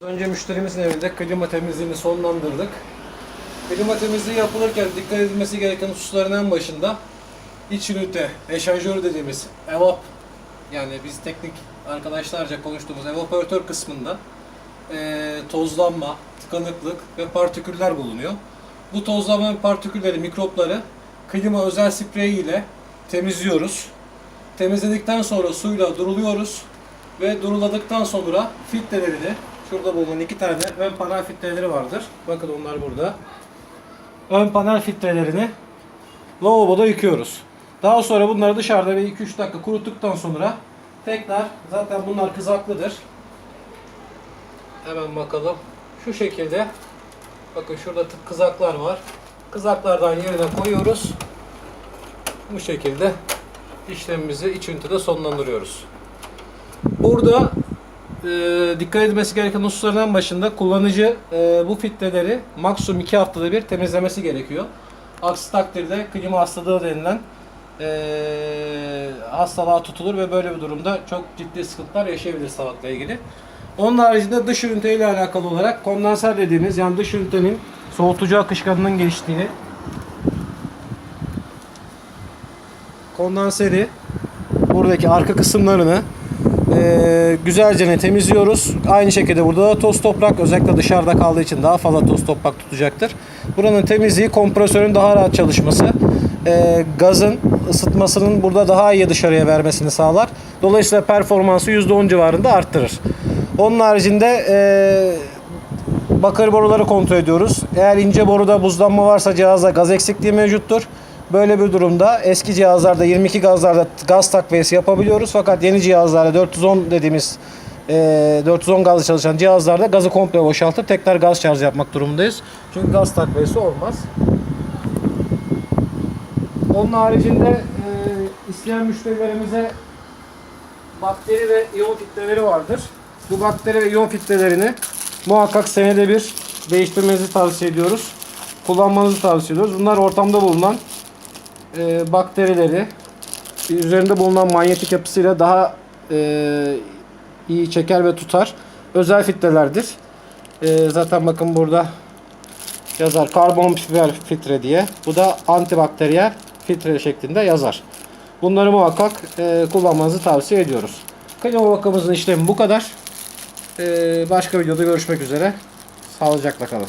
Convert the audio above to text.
Önce müşterimizin evinde klima temizliğini sonlandırdık. Klima temizliği yapılırken dikkat edilmesi gereken hususların en başında iç ünite, eşanjör dediğimiz evap yani biz teknik arkadaşlarca konuştuğumuz evaporatör kısmında eee, tozlanma, tıkanıklık ve partiküller bulunuyor. Bu tozlanma ve partikülleri, mikropları klima özel sprey ile temizliyoruz. Temizledikten sonra suyla duruluyoruz ve duruladıktan sonra filtrelerini şurada bulunan iki tane ön panel filtreleri vardır. Bakın onlar burada. Ön panel filtrelerini lavaboda yıkıyoruz. Daha sonra bunları dışarıda bir 2-3 dakika kuruttuktan sonra tekrar zaten bunlar kızaklıdır. Hemen bakalım. Şu şekilde bakın şurada tık kızaklar var. Kızaklardan yerine koyuyoruz. Bu şekilde işlemimizi iç ünitede sonlandırıyoruz. Burada e, dikkat edilmesi gereken hususlardan başında kullanıcı e, bu filtreleri maksimum 2 haftada bir temizlemesi gerekiyor. Aksi takdirde klima hastalığı denilen e, hastalığa tutulur ve böyle bir durumda çok ciddi sıkıntılar yaşayabilir sağlıkla ilgili. Onun haricinde dış ünite ile alakalı olarak kondenser dediğimiz yani dış ünitenin soğutucu akışkanının geçtiği kondanseri buradaki arka kısımlarını eee güzelce temizliyoruz. Aynı şekilde burada da toz toprak özellikle dışarıda kaldığı için daha fazla toz toprak tutacaktır. Buranın temizliği kompresörün daha rahat çalışması, eee, gazın ısıtmasının burada daha iyi dışarıya vermesini sağlar. Dolayısıyla performansı %10 civarında arttırır. Onun haricinde eee bakır boruları kontrol ediyoruz. Eğer ince boruda buzlanma varsa cihazda gaz eksikliği mevcuttur. Böyle bir durumda eski cihazlarda 22 gazlarda gaz takviyesi yapabiliyoruz. Fakat yeni cihazlarda 410 dediğimiz e, 410 gazla çalışan cihazlarda gazı komple boşaltıp tekrar gaz şarjı yapmak durumundayız. Çünkü gaz takviyesi olmaz. Onun haricinde e, isteyen müşterilerimize bakteri ve iyon filtreleri vardır. Bu bakteri ve iyon filtrelerini muhakkak senede bir değiştirmenizi tavsiye ediyoruz. Kullanmanızı tavsiye ediyoruz. Bunlar ortamda bulunan e, bakterileri üzerinde bulunan manyetik yapısıyla daha e, iyi çeker ve tutar. Özel filtrelerdir. E, zaten bakın burada yazar karbon fiber filtre diye. Bu da antibakteriyel filtre şeklinde yazar. Bunları muhakkak e, kullanmanızı tavsiye ediyoruz. Klima bakımımızın işlemi bu kadar. E, başka videoda görüşmek üzere. Sağlıcakla kalın.